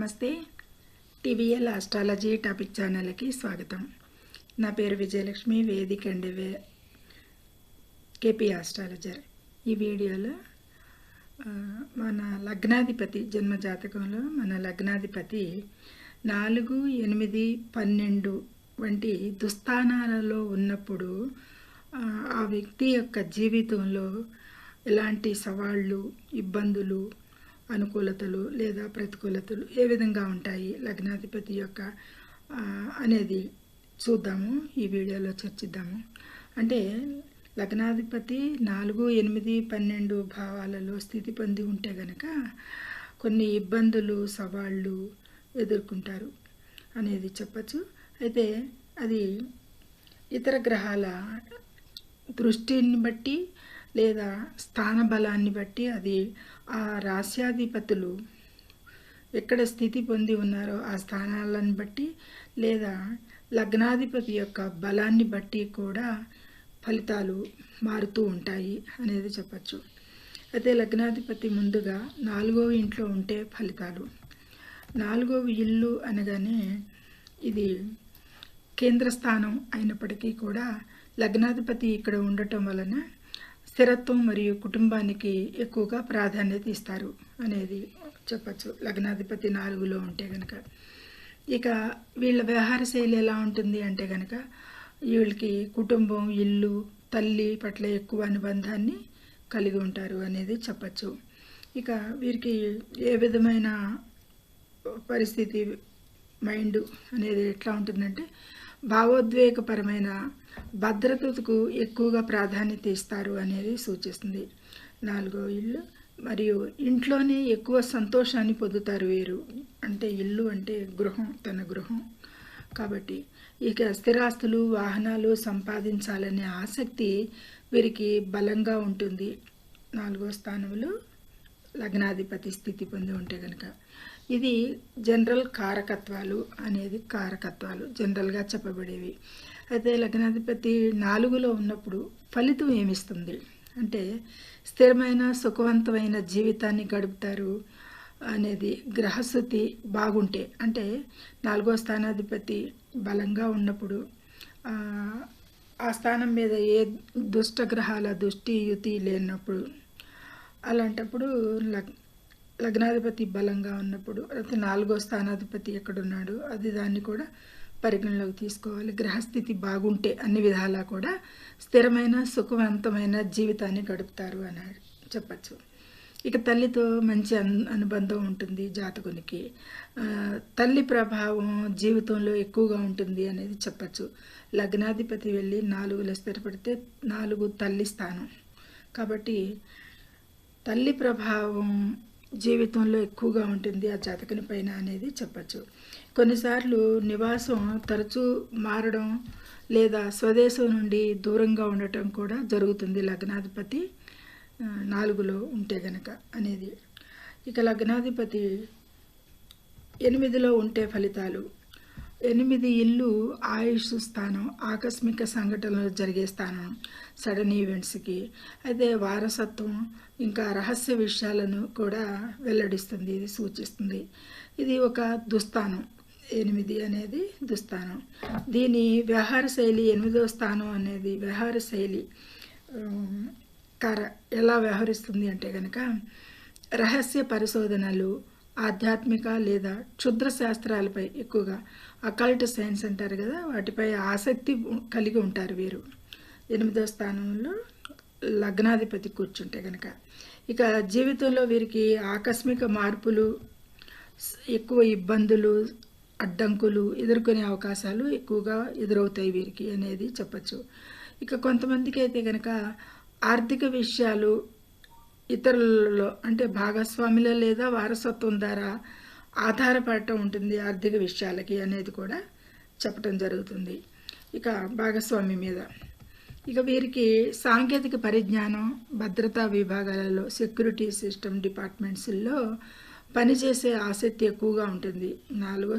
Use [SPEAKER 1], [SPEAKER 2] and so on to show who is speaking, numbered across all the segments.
[SPEAKER 1] నమస్తే. TVL astrology topic ఛానల్కి స్వాగతం. నా పేరు విజయలక్ష్మి వేదిక అండి వే కేపీ ఆస్ట్రాలజర్. ఈ వీడియోలో మన లగ్నాధిపతి జన్మ జాతకంలో మన లగ్నాధిపతి నాలుగు ఎనిమిది పన్నెండు వంటి దుస్థానాలలో ఉన్నప్పుడు ఆ వ్యక్తి యొక్క జీవితంలో ఎలాంటి సవాళ్ళు ఇబ్బందులు అనుకూలతలు లేదా ప్రతికూలతలు ఏ విధంగా ఉంటాయి? లగ్నాధిపతి యొక్క అనేది చూద్దాము. ఈ వీడియోలో చర్చిద్దాము. అంటే లగ్నాధిపతి నాలుగు ఎనిమిది పన్నెండు భావాలలో స్థితి పొంది ఉంటే గనక కొన్ని ఇబ్బందులు సవాళ్ళు ఎదుర్కొంటారు అనేది చెప్పచ్చు. అయితే అది ఇతర గ్రహాల దృష్టిని బట్టి లేదా స్థాన బలాన్ని బట్టి అది ఆ రాస్యాధిపతులు ఎక్కడ స్థితి పొంది ఉన్నారో ఆ స్థానాలను బట్టి లేదా లగ్నాధిపతి యొక్క బలాన్ని బట్టి కూడా ఫలితాలు మారుతూ ఉంటాయి అనేది చెప్పచ్చు. అయితే లగ్నాధిపతి ముందుగా నాలుగో ఇంట్లో ఉంటే ఫలితాలు. నాలుగవ ఇల్లు అనగానే ఇది కేంద్ర స్థానం అయినప్పటికీ కూడా లగ్నాధిపతి ఇక్కడ ఉండటం వలన స్థిరత్వం మరియు కుటుంబానికి ఎక్కువగా ప్రాధాన్యత ఇస్తారు అనేది చెప్పచ్చు. లగ్నాధిపతి నాలుగులో ఉంటే కనుక ఇక వీళ్ళ వ్యవహార శైలి ఎలా ఉంటుంది అంటే కనుక వీళ్ళకి కుటుంబం ఇల్లు తల్లి పట్ల ఎక్కువ అనుబంధాన్ని కలిగి ఉంటారు అనేది చెప్పచ్చు. ఇక వీరికి ఏ విధమైన పరిస్థితి మైండ్ అనేది ఎట్లా ఉంటుందంటే భావోద్వేగపరమైన భద్రతకు ఎక్కువగా ప్రాధాన్యత ఇస్తారు అనేది సూచిస్తుంది. నాలుగో ఇల్లు. మరియు ఇంట్లోనే ఎక్కువ సంతోషాన్ని పొందుతారు వీరు. అంటే ఇల్లు అంటే గృహం తన గృహం. కాబట్టి ఇక స్థిరాస్తులు వాహనాలు సంపాదించాలనే ఆసక్తి వీరికి బలంగా ఉంటుంది. నాలుగో స్థానంలో లగ్నాధిపతి స్థితి పొంది ఉంటే కనుక ఇది జనరల్ కారకత్వాలు అనేది కారకత్వాలు జనరల్గా చెప్పబడేవి. అయితే లగ్నాధిపతి నాలుగులో ఉన్నప్పుడు ఫలితం ఏమిస్తుంది? అంటే స్థిరమైన సుఖవంతమైన జీవితాన్ని గడుపుతారు అనేది గ్రహస్థితి బాగుంటే అంటే నాలుగో స్థానాధిపతి బలంగా ఉన్నప్పుడు ఆ, ఆ స్థానం మీద ఏ దుష్ట గ్రహాల దృష్టి యుతి లేనప్పుడు అలాంటప్పుడు లగ్ లగ్నాధిపతి బలంగా ఉన్నప్పుడు అయితే నాలుగో స్థానాధిపతి ఎక్కడున్నాడు అది దాన్ని కూడా పరిగణలోకి తీసుకోవాలి. గ్రహస్థితి బాగుంటే అన్ని విధాలా కూడా స్థిరమైన సుఖవంతమైన జీవితాన్ని గడుపుతారు అని చెప్పచ్చు. ఇక తల్లితో మంచి అనుబంధం ఉంటుంది జాతకునికి. తల్లి ప్రభావం జీవితంలో ఎక్కువగా ఉంటుంది అనేది చెప్పచ్చు. లగ్నాధిపతి వెళ్ళి నాలుగులో స్థిరపడితే నాలుగు తల్లి స్థానం. కాబట్టి తల్లి ప్రభావం జీవితంలో ఎక్కువగా ఉంటుంది ఆ జాతకుని పైన అనేది చెప్పచ్చు. కొన్నిసార్లు నివాసం తరచూ మారడం లేదా స్వదేశం నుండి దూరంగా ఉండటం కూడా జరుగుతుంది. లగ్నాధిపతి నాలుగులో ఉంటే గనక అనేది. ఇక లగ్నాధిపతి ఎనిమిదిలో ఉంటే ఫలితాలు ఎనిమిది ఇల్లు ఆయుష్ స్థానం ఆకస్మిక సంఘటనలు జరిగే స్థానం సడన్ ఈవెంట్స్కి అయితే వారసత్వం ఇంకా రహస్య విషయాలను కూడా వెల్లడిస్తుంది ఇది సూచిస్తుంది. ఇది ఒక దుస్థానం. ఎనిమిది అనేది దుస్థానం. దీని వ్యవహార శైలి ఎనిమిదో స్థానం అనేది వ్యవహార శైలి కర ఎలా వ్యవహరిస్తుంది అంటే కనుక రహస్య పరిశోధనలు ఆధ్యాత్మిక లేదా క్షుద్ర శాస్త్రాలపై ఎక్కువగా అకల్ట్ సైన్స్ అంటారు కదా వాటిపై ఆసక్తి కలిగి ఉంటారు వీరు. ఎనిమిదో స్థానంలో లగ్నాధిపతి కూర్చుంటే కనుక ఇక జీవితంలో వీరికి ఆకస్మిక మార్పులు ఎక్కువ ఇబ్బందులు అడ్డంకులు ఎదుర్కొనే అవకాశాలు ఎక్కువగా ఎదురవుతాయి వీరికి అనేది చెప్పచ్చు. ఇక కొంతమందికి అయితే కనుక ఆర్థిక విషయాలు ఇతరులలో అంటే భాగస్వామిలో లేదా వారసత్వం ద్వారా ఆధారపడటం ఉంటుంది ఆర్థిక విషయాలకి అనేది కూడా చెప్పటం జరుగుతుంది. ఇక భాగస్వామి మీద. ఇక వీరికి సాంకేతిక పరిజ్ఞానం భద్రతా విభాగాలలో సెక్యూరిటీ సిస్టమ్ డిపార్ట్మెంట్స్లో పనిచేసే ఆసక్తి ఎక్కువగా ఉంటుంది. నాలుగో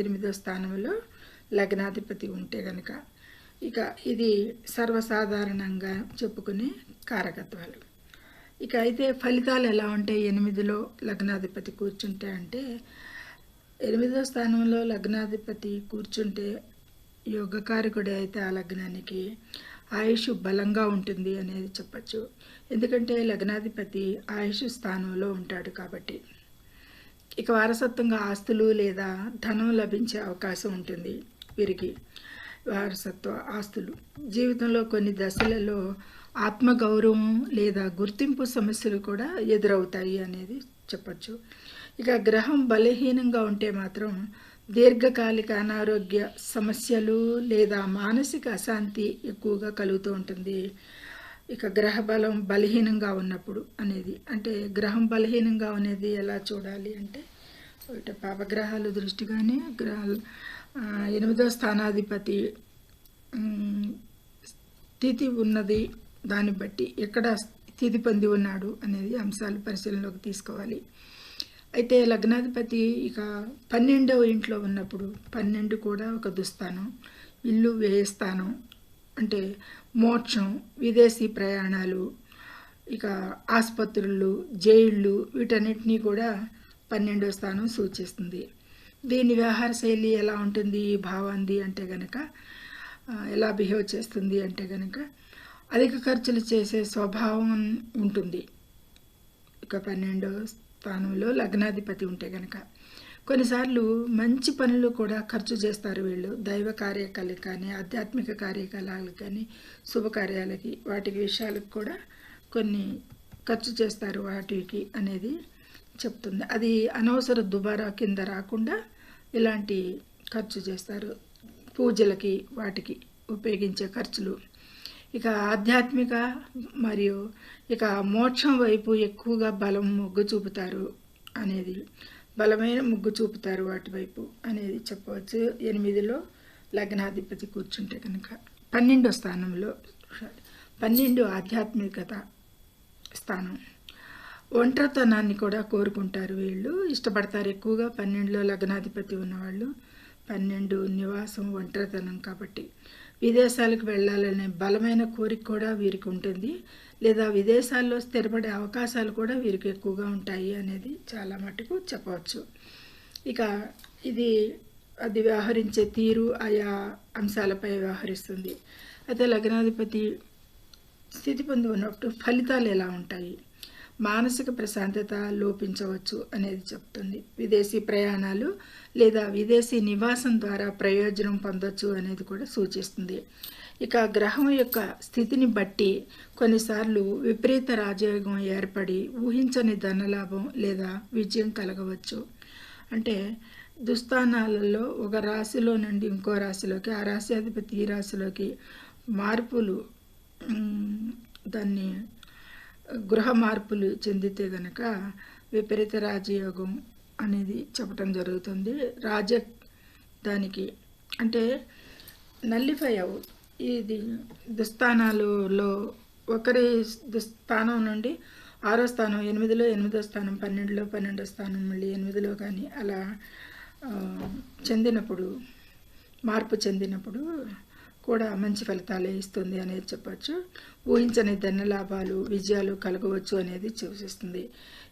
[SPEAKER 1] ఎనిమిదో స్థానంలో లగ్నాధిపతి ఉంటే కనుక ఇక ఇది సర్వసాధారణంగా చెప్పుకునే కారకత్వాలు. ఇక అయితే ఫలితాలు ఎలా ఉంటాయి? ఎనిమిదిలో లగ్నాధిపతి కూర్చుంటే అంటే ఎనిమిదో స్థానంలో లగ్నాధిపతి కూర్చుంటే యోగకారకుడే అయితే ఆ లగ్నానికి ఆయుష్ బలంగా ఉంటుంది అనేది చెప్పచ్చు. ఎందుకంటే లగ్నాధిపతి ఆయుష్ స్థానంలో ఉంటాడు కాబట్టి. ఇక వారసత్వంగా ఆస్తులు లేదా ధనం లభించే అవకాశం ఉంటుంది వీరికి. వారసత్వ ఆస్తులు. జీవితంలో కొన్ని దశలలో ఆత్మగౌరవం లేదా గుర్తింపు సమస్యలు కూడా ఎదురవుతాయి అనేది చెప్పచ్చు. ఇక గ్రహం బలహీనంగా ఉంటే మాత్రం దీర్ఘకాలిక అనారోగ్య సమస్యలు లేదా మానసిక అశాంతి ఎక్కువగా కలుగుతూ ఉంటుంది. ఇక గ్రహ బలం బలహీనంగా ఉన్నప్పుడు అనేది అంటే గ్రహం బలహీనంగా అనేది ఎలా చూడాలి అంటే ఇటు పాపగ్రహాలు దృష్టిగానే గ్రహాలు ఎనిమిదో స్థానాధిపతి స్థితి ఉన్నది దాన్ని బట్టి ఎక్కడ స్థితి పొంది ఉన్నాడు అనేది అంశాలు పరిశీలనలోకి తీసుకోవాలి. అయితే లగ్నాధిపతి ఇక పన్నెండవ ఇంట్లో ఉన్నప్పుడు పన్నెండు కూడా ఒక దుస్థానం. ఇల్లు వ్యయస్థానం అంటే మోక్షం విదేశీ ప్రయాణాలు ఇక ఆసుపత్రులు జైళ్ళు వీటన్నిటినీ కూడా పన్నెండో స్థానం సూచిస్తుంది. దీని వ్యవహార శైలి ఎలా ఉంటుంది భావాంది అంటే గనక ఎలా బిహేవ్ చేస్తుంది అంటే గనక అధిక ఖర్చులు చేసే స్వభావం ఉంటుంది. ఇక పన్నెండో స్థానంలో లగ్నాధిపతి ఉంటే గనక. కొన్నిసార్లు మంచి పనులు కూడా ఖర్చు చేస్తారు వీళ్ళు. దైవ కార్యకలాపాలు కానీ ఆధ్యాత్మిక కార్యకలాపాలు కానీ శుభకార్యాలకి వాటి విషయాలకు కూడా కొన్ని ఖర్చు చేస్తారు వాటికి అనేది చెప్తుంది. అది అనవసర దుబారా కింద రాకుండా ఇలాంటి ఖర్చు చేస్తారు. పూజలకి వాటికి ఉపయోగించే ఖర్చులు ఇక ఆధ్యాత్మిక మరియు ఇక మోక్షం వైపు ఎక్కువగా బలం మొగ్గు చూపుతారు అనేది బలమైన మొగ్గు చూపుతారు వాటి వైపు అనేది చెప్పవచ్చు. ఎనిమిదిలో లగ్నాధిపతి కూర్చుంటే కనుక పన్నెండో స్థానంలో పన్నెండు ఆధ్యాత్మికత స్థానం. ఒంటరితనాన్ని కూడా కోరుకుంటారు వీళ్ళు. ఇష్టపడతారు ఎక్కువగా పన్నెండులో లగ్నాధిపతి ఉన్నవాళ్ళు. పన్నెండు నివాసం ఒంటరితనం కాబట్టి. విదేశాలకు వెళ్ళాలనే బలమైన కోరిక కూడా వీరికి ఉంటుంది. లేదా విదేశాల్లో స్థిరపడే అవకాశాలు కూడా వీరికి ఎక్కువగా ఉంటాయి అనేది చాలా మటుకు చెప్పవచ్చు. ఇక ఇది అది వ్యవహరించే తీరు ఆయా అంశాలపై వ్యవహరిస్తుంది. అయితే లగ్నాధిపతి స్థితి పొంది ఉన్నప్పుడు ఫలితాలు ఎలా ఉంటాయి? మానసిక ప్రశాంతత లోపించవచ్చు అనేది చెప్తుంది. విదేశీ ప్రయాణాలు లేదా విదేశీ నివాసం ద్వారా ప్రయోజనం పొందొచ్చు అనేది కూడా సూచిస్తుంది. ఇక గ్రహం యొక్క స్థితిని బట్టి కొన్నిసార్లు విపరీత రాజయోగం ఏర్పడి ఊహించని ధనలాభం లేదా విజయం కలగవచ్చు. అంటే దుస్థానాలలో ఒక రాశిలో నుండి ఇంకో రాశిలోకి ఆ రాశి అధిపతి ఈ రాశిలోకి మార్పులు దాన్ని గృహ మార్పులు చెందితే గనక విపరీత రాజయోగం అనేది చెప్పటం జరుగుతుంది. రాజ దానికి అంటే నల్లిఫై అవు ఇది దుస్థానాలలో ఒకరి దుస్థానం నుండి ఆరో స్థానం ఎనిమిదిలో ఎనిమిదో స్థానం పన్నెండులో పన్నెండో స్థానం మళ్ళీ ఎనిమిదిలో కానీ అలా చెందినప్పుడు మార్పు చెందినప్పుడు కూడా మంచి ఫలితాలే ఇస్తుంది అనేది చెప్పచ్చు. ఊహించని ధన లాభాలు విజయాలు కలగవచ్చు అనేది సూచిస్తుంది.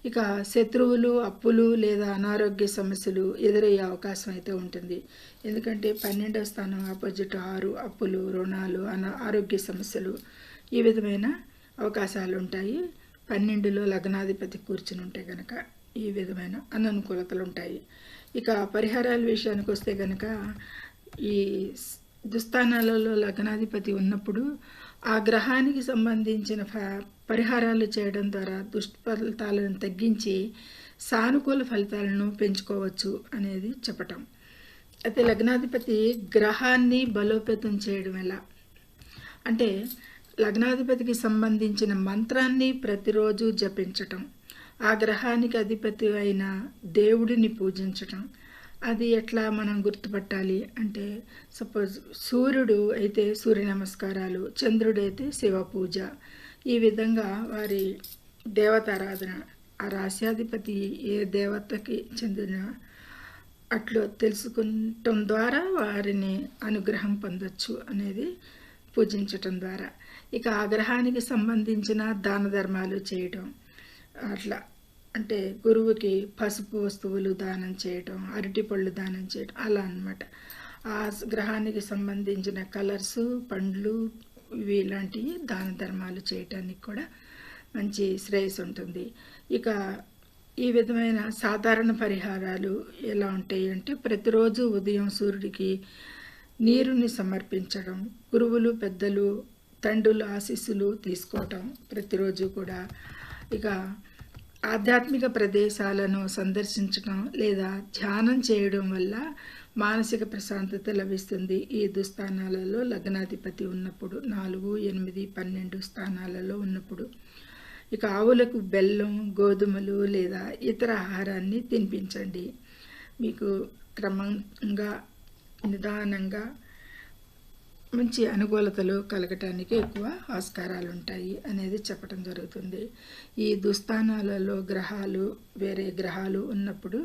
[SPEAKER 1] ఇక శత్రువులు అప్పులు లేదా అనారోగ్య సమస్యలు ఎదురయ్యే అవకాశం అయితే ఉంటుంది. ఎందుకంటే పన్నెండవ స్థానం ఆపోజిట్ ఆరు అప్పులు రుణాలు అనా ఆరోగ్య సమస్యలు ఈ విధమైన అవకాశాలు ఉంటాయి. పన్నెండులో లగ్నాధిపతి కూర్చుని ఉంటే కనుక ఈ విధమైన అననుకూలతలు ఉంటాయి. ఇక పరిహారాల విషయానికి వస్తే కనుక ఈ దుస్థానాలలో లగ్నాధిపతి ఉన్నప్పుడు ఆ గ్రహానికి సంబంధించిన పరిహారాలు చేయడం ద్వారా దుష్ఫలితాలను తగ్గించి సానుకూల ఫలితాలను పెంచుకోవచ్చు అనేది చెప్పటం. అయితే లగ్నాధిపతి గ్రహాన్ని బలోపేతం చేయడం ఎలా? అంటే లగ్నాధిపతికి సంబంధించిన మంత్రాన్ని ప్రతిరోజు జపించటం ఆ గ్రహానికి అధిపతి అయిన దేవుడిని పూజించటం అది ఎట్లా మనం గుర్తుపట్టాలి అంటే సపోజ్ సూర్యుడు అయితే సూర్య నమస్కారాలు చంద్రుడైతే శివ పూజ. ఈ విధంగా వారి దేవతారాధన ఆ రాశ్యాధిపతి ఏ దేవతకి చెందిన అట్లు తెలుసుకుంటం ద్వారా వారిని అనుగ్రహం పొందొచ్చు అనేది పూజించటం ద్వారా. ఇక ఆగ్రహానికి సంబంధించిన దాన ధర్మాలు చేయటం అట్లా అంటే గురువుకి పసుపు వస్తువులు దానం చేయటం అరటిపళ్ళు దానం చేయటం అలా అన్నమాట. ఆ గ్రహానికి సంబంధించిన కలర్స్ పండ్లు ఇవి ఇలాంటివి దాన ధర్మాలు చేయటానికి కూడా మంచి శ్రేయస్సు ఉంటుంది. ఇక ఈ విధమైన సాధారణ పరిహారాలు ఎలా ఉంటాయి అంటే ప్రతిరోజు ఉదయం సూర్యుడికి నీరుని సమర్పించడం గురువులు పెద్దలు తండ్రులు ఆశీస్సులు తీసుకోవటం ప్రతిరోజు కూడా. ఇక ఆధ్యాత్మిక ప్రదేశాలను సందర్శించడం లేదా ధ్యానం చేయడం వల్ల మానసిక ప్రశాంతత లభిస్తుంది. ఈ దుస్థానాలలో లగ్నాధిపతి ఉన్నప్పుడు నాలుగు ఎనిమిది పన్నెండు స్థానాలలో ఉన్నప్పుడు ఇక ఆవులకు బెల్లం గోధుమలు లేదా ఇతర ఆహారాన్ని తినిపించండి. మీకు క్రమంగా నిదానంగా మంచి అనుకూలతలు కలగటానికి ఎక్కువ ఆస్కారాలు ఉంటాయి అనేది చెప్పడం జరుగుతుంది. ఈ దుస్థానాలలో గ్రహాలు వేరే గ్రహాలు ఉన్నప్పుడు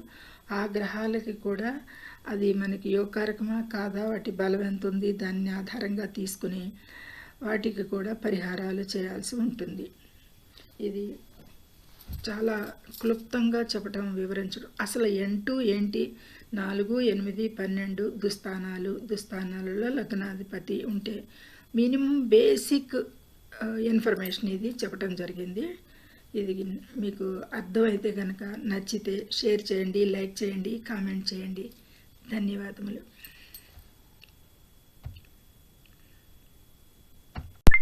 [SPEAKER 1] ఆ గ్రహాలకి కూడా అది మనకి యోగకారకమా కాదా? వాటి బలం ఎంత ఉంది దాన్ని ఆధారంగా తీసుకుని వాటికి కూడా పరిహారాలు చేయాల్సి ఉంటుంది. ఇది చాలా క్లుప్తంగా చెప్పడం వివరించడం. అసలు ఎంటూ ఏంటి? నాలుగు ఎనిమిది పన్నెండు దుస్థానాలు. దుస్థానాలలో లగ్నాధిపతి ఉంటే మినిమం బేసిక్ ఇన్ఫర్మేషన్ ఇది చెప్పడం జరిగింది. ఇది మీకు అర్థమైతే కనుక నచ్చితే షేర్ చేయండి లైక్ చేయండి కామెంట్ చేయండి. ధన్యవాదములు.